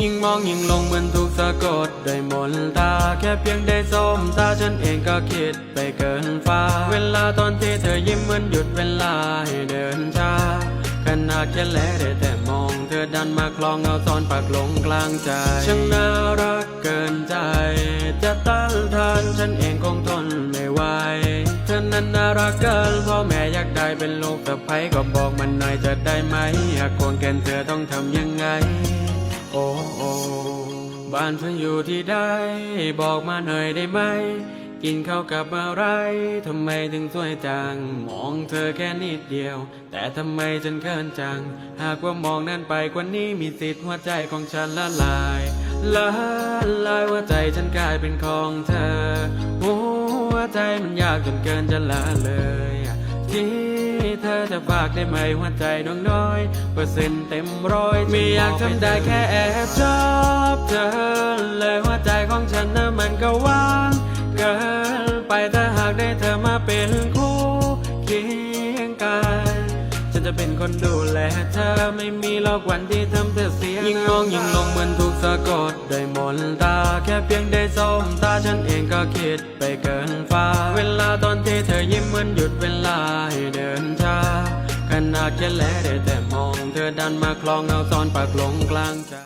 ยิ่งมองยิ่งลงเหมือนถูกสะกดด้วยมนตา แค่เพียงได้สมตาฉันเองก็คิดไปเกินฟ้า เวลาตอนที่เธอยิ้มเหมือนหยุดเวลาให้เดินช้าขนาดแค่แลได้แต่มอง เธอดันมาคลองเอาซ้อนปากลงกลางใจช่างน่ารักเกินใจ จะต้านทานฉันเองคงทนไม่ไหวเธอนั้นน่ารักเกินพ่อแม่อยากได้เป็นลูกสะใภ้ก็บอกมันหน่อยจะได้ไหมหากควงแกนเธอต้องทำยังไง โอ้โอ้บ้านเธออยู่ที่ใดบอกมาหน่อยได้ไหม กินข้าวกับอะไรทำไมถึงสวยจัง มองเธอแค่นิดเดียว แต่ทำไมฉันเขินจัง หากว่ามองนั้นไปกว่านี้มีสิทธิ์หัวใจของฉันละลายละลายหัวใจฉันกลายเป็นของเธอหัวใจมันยากจนเกินจะละเลย จะฝากได้ไหมหัวใจดวงน้อย เปอร์เซ็นต์เต็มร้อยไม่อยากทำได้แค่แอบชอบเธอ เลยหัวใจของฉันนะมันก็ว่างเกินไปถ้าหากได้เธอมาเป็นคู่เคียงกายฉันจะเป็นคนดูแลเธอไม่มีหรอกวันที่ทำเธอเสียยิ่งมองยิ่งลงเหมือนถูกสะกดด้วยมนตาแค่เพียงได้สมตาฉันเองก็คิดาดแค่แลได้แต่มอง เธอดันมาคลองเอาซ้อนปากลงกลางใจ